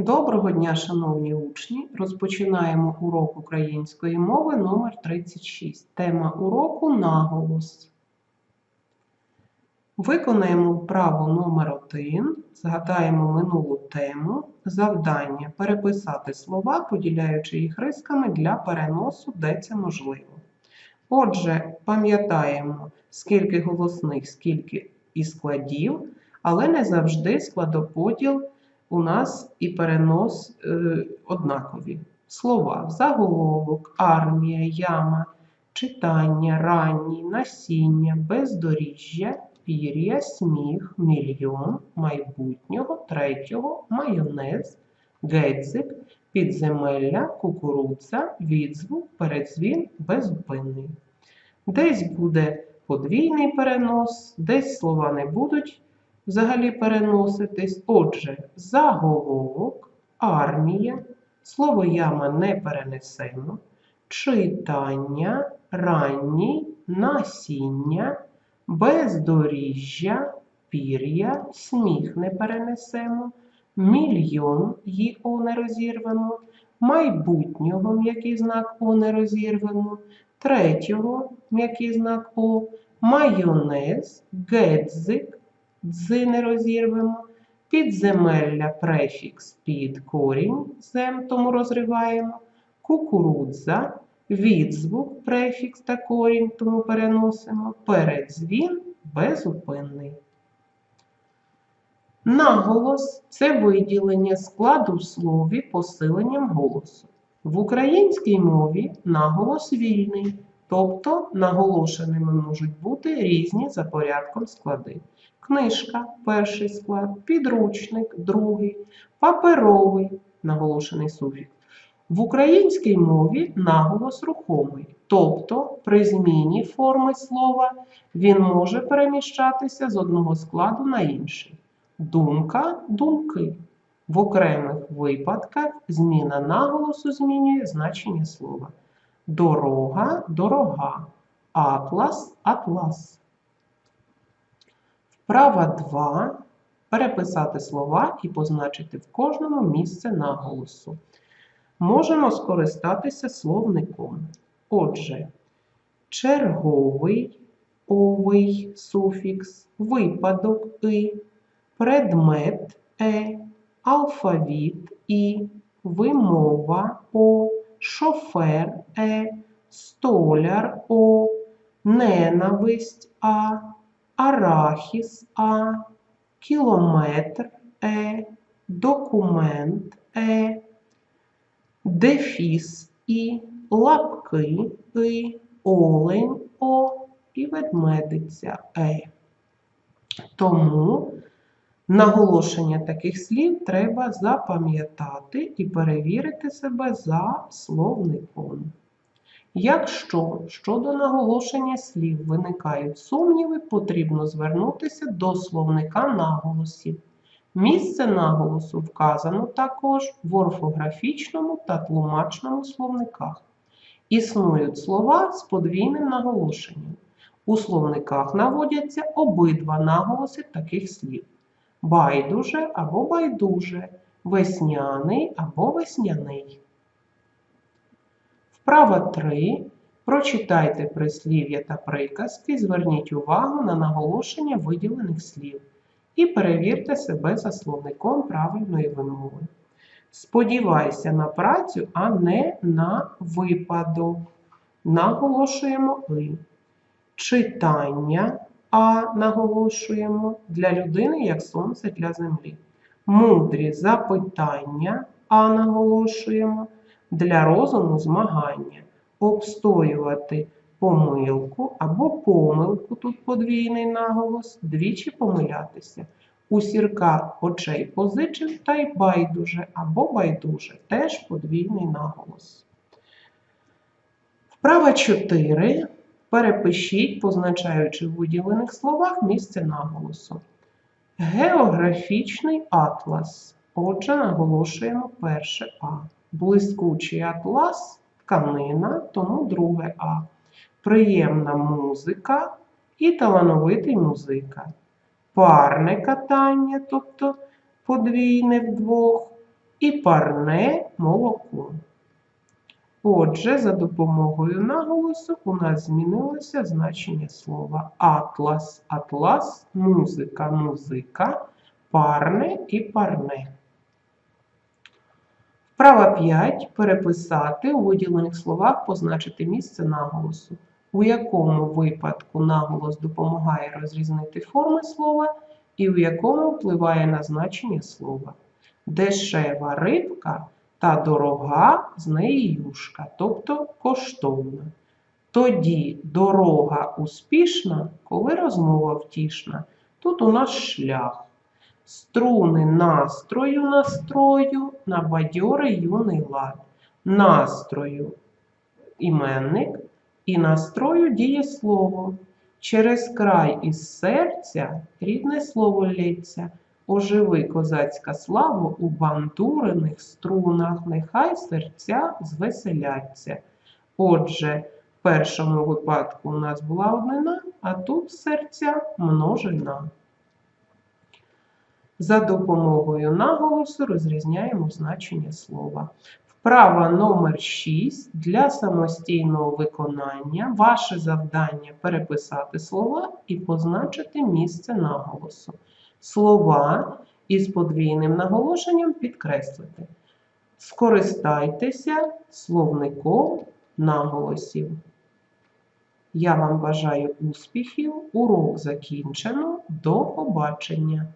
Доброго дня, шановні учні! Розпочинаємо урок української мови номер 36. Тема уроку наголос. Виконаємо вправу номер 1 згадаємо минулу тему. Завдання переписати слова, поділяючи їх рисками для переносу, де це можливо. Отже, пам'ятаємо, скільки голосних, скільки і складів, але не завжди складоподіл у нас і перенос е, однакові. Слова заголовок, армія, яма, читання, ранній, насіння, бездоріжжя, пір'я, сміх, мільйон, майбутнього, третього, майонез, гедзик, підземелля, кукурудза, відзвук, передзвін, безупинний. Десь буде подвійний перенос, десь слова не будуть взагалі переноситись. Отже, заголовок, армія, слово яма не перенесемо, читання, ранній, насіння, бездоріжжя, пір'я, сміх не перенесемо, мільйон її О не розірвемо, майбутнього м'який знак О не розірвемо, третього м'який знак О, майонез, гедзик, дзи не розірвемо, підземелля префікс під корінь зем, тому розриваємо, кукурудза, відзвук префікс та корінь, тому переносимо, передзвін безупинний. Наголос це виділення складу в слові посиленням голосу. В українській мові наголос вільний, тобто наголошеними можуть бути різні за порядком склади. Книжка перший склад, підручник другий, паперовий наголошений суфікс. В українській мові наголос рухомий, тобто при зміні форми слова він може переміщатися з одного складу на інший. Думка думки. В окремих випадках зміна наголосу змінює значення слова. Дорога дорога, атлас атлас. Вправа 2. Переписати слова і позначити в кожному місце наголосу. Можемо скористатися словником. Отже, черговий овий суфікс, випадок и, предмет е, алфавіт і, вимова о, шофер е, столяр о, ненависть а, арахіс а, кілометр е, документ е, дефіс і, лапки і, олень о і ведмедиця е. Тому наголошення таких слів треба запам'ятати і перевірити себе за словником. Якщо щодо наголошення слів виникають сумніви, потрібно звернутися до словника наголосів. Місце наголосу вказано також в орфографічному та тлумачному словниках. Існують слова з подвійним наголошенням. У словниках наводяться обидва наголоси таких слів: байдуже або байдуже, весняний або весняний. Вправа 3. Прочитайте прислів'я та приказки, зверніть увагу на наголошення виділених слів і перевірте себе за словником правильної вимови. Сподівайся на працю, а не на випадок. Наголошуємо «и». Читання А наголошуємо для людини, як сонце для землі. Мудрі запитання А наголошуємо для розуму змагання. Обстоювати помилку або помилку, тут подвійний наголос, двічі помилятися. У сірка очей позичив та й байдуже або байдуже, теж подвійний наголос. Вправа 4. Перепишіть, позначаючи в виділених словах місце наголосу. Географічний атлас. Отже, наголошуємо перше А. Блискучий атлас тканина, тому друге А. Приємна музика і талановитий музика. Парне катання, тобто подвійне вдвох, і парне молоко. Отже, за допомогою наголосу у нас змінилося значення слова атлас, атлас, музика, музика, парне і парне. Вправа 5. Переписати у виділених словах позначити місце наголосу. У якому випадку наголос допомагає розрізнити форми слова і у якому впливає на значення слова. Дешева рибка та дорога з неї юшка, тобто коштовна. Тоді дорога успішна, коли розмова втішна. Тут у нас шлях. Струни настрою настрою на бадьорий юний лад. Настрою іменник і настрою дієслово. Через край із серця рідне слово лється. Оживи козацька слава у бандурених струнах, нехай серця звеселяться. Отже, в першому випадку у нас була однина, а тут серця множина. За допомогою наголосу розрізняємо значення слова. Вправа номер 6 для самостійного виконання. Ваше завдання переписати слова і позначити місце наголосу. Слова із подвійним наголошенням підкреслити. Скористайтеся словником наголосів. Я вам бажаю успіхів. Урок закінчено. До побачення!